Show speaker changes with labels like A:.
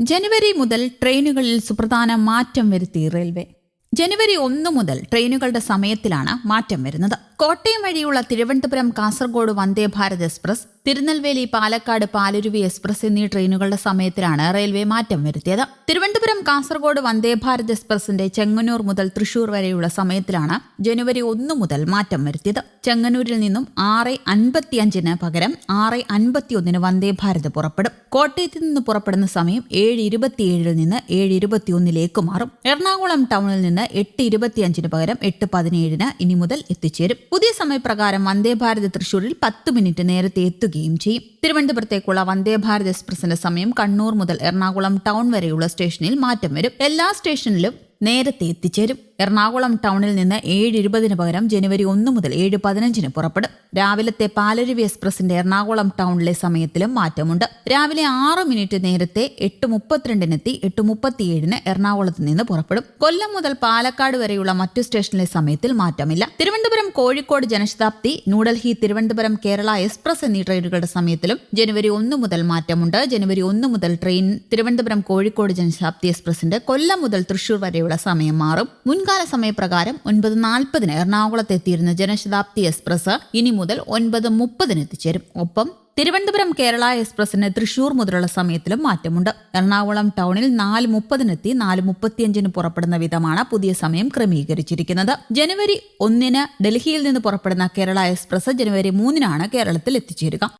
A: ജനുവരി മുതൽ ട്രെയിനുകളിൽ സുപ്രധാന മാറ്റം വരുത്തി റെയിൽവേ. ജനുവരി ഒന്ന് മുതൽ ട്രെയിനുകളുടെ സമയത്തിലാണ് മാറ്റം വരുന്നത്. കോട്ടയം വഴിയുള്ള തിരുവനന്തപുരം കാസർഗോഡ് വന്ദേ ഭാരത് എക്സ്പ്രസ് തിരുനെൽവേലി പാലക്കാട് പാലരുവി എക്സ്പ്രസ് എന്നീ ട്രെയിനുകളുടെ സമയത്തിലാണ് റെയിൽവേ മാറ്റം വരുത്തിയത്. തിരുവനന്തപുരം കാസർഗോഡ് വന്ദേ ഭാരത് എക്സ്പ്രസിന്റെ ചെങ്ങന്നൂർ മുതൽ തൃശൂർ വരെയുള്ള സമയത്തിലാണ് ജനുവരി ഒന്ന് മുതൽ മാറ്റം വരുത്തിയത്. ചെങ്ങന്നൂരിൽ നിന്നും ആറ് അൻപത്തിയഞ്ചിന് പകരം ആറ് അൻപത്തിയൊന്നിന് വന്ദേ ഭാരത് പുറപ്പെടും. കോട്ടയത്ത് നിന്ന് പുറപ്പെടുന്ന സമയം ഏഴ് ഇരുപത്തിയേഴിൽ നിന്ന് ഏഴ് ഇരുപത്തിയൊന്നിലേക്ക് മാറും. എറണാകുളം ടൗണിൽ നിന്ന് എട്ട് ഇരുപത്തിയഞ്ചിന് പകരം എട്ട് പതിനേഴിന് ഇനി മുതൽ എത്തിച്ചേരും. പുതിയ സമയപ്രകാരം വന്ദേ ഭാരത് തൃശൂരിൽ പത്ത് മിനിറ്റ് നേരത്തെ എത്തുകയും ചെയ്യും. തിരുവനന്തപുരത്തേക്കുള്ള വന്ദേ ഭാരത് എക്സ്പ്രസിന്റെ സമയം കണ്ണൂർ മുതൽ എറണാകുളം ടൗൺ വരെയുള്ള സ്റ്റേഷനിൽ മാറ്റം വരും. എല്ലാ സ്റ്റേഷനിലും നേരത്തെ എത്തിച്ചേരും. എറണാകുളം ടൗണിൽ നിന്ന് ഏഴ് ഇരുപതിന് പകരം ജനുവരി ഒന്ന് മുതൽ ഏഴ് പതിനഞ്ചിന് പുറപ്പെടും. രാവിലത്തെ പാലരുവി എക്സ്പ്രസിന്റെ എറണാകുളം ടൗണിലെ സമയത്തിലും മാറ്റമുണ്ട്. രാവിലെ ആറ് മിനിറ്റ് നേരത്തെ എട്ട് മുപ്പത്തിരണ്ടിനെത്തി എട്ട് മുപ്പത്തിയേഴിന് എറണാകുളത്ത് നിന്ന് പുറപ്പെടും. കൊല്ലം മുതൽ പാലക്കാട് വരെയുള്ള മറ്റു സ്റ്റേഷനിലെ സമയത്തിൽ മാറ്റമില്ല. തിരുവനന്തപുരം കോഴിക്കോട് ജനശതാബ്ദി ന്യൂഡൽഹി തിരുവനന്തപുരം കേരള എക്സ്പ്രസ് എന്നീ ട്രെയിനുകളുടെ സമയത്തിലും ജനുവരി ഒന്ന് മുതൽ മാറ്റമുണ്ട്. ജനുവരി ഒന്ന് മുതൽ ട്രെയിൻ തിരുവനന്തപുരം കോഴിക്കോട് ജനശതാബ്ദി എക്സ്പ്രസിന്റെ കൊല്ലം മുതൽ തൃശൂർ വരെയുള്ള സമയം മാറും. മുൻകാല സമയപ്രകാരം ഒൻപത് നാൽപ്പതിന് എറണാകുളത്ത് എത്തിയിരുന്ന ജനശതാബ്ദി എക്സ്പ്രസ് ഇനി മുതൽ ഒൻപത് മുപ്പതിന് എത്തിച്ചേരും. ഒപ്പം തിരുവനന്തപുരം കേരള എക്സ്പ്രസിന് തൃശൂർ മുതലുള്ള സമയത്തിലും മാറ്റമുണ്ട്. എറണാകുളം ടൗണിൽ നാല് മുപ്പതിനെത്തി നാല് മുപ്പത്തിയഞ്ചിന് പുറപ്പെടുന്ന വിധമാണ് പുതിയ സമയം ക്രമീകരിച്ചിരിക്കുന്നത്. ജനുവരി ഒന്നിന് ഡൽഹിയിൽ നിന്ന് പുറപ്പെടുന്ന കേരള എക്സ്പ്രസ് ജനുവരി മൂന്നിനാണ് കേരളത്തിൽ എത്തിച്ചേരുക.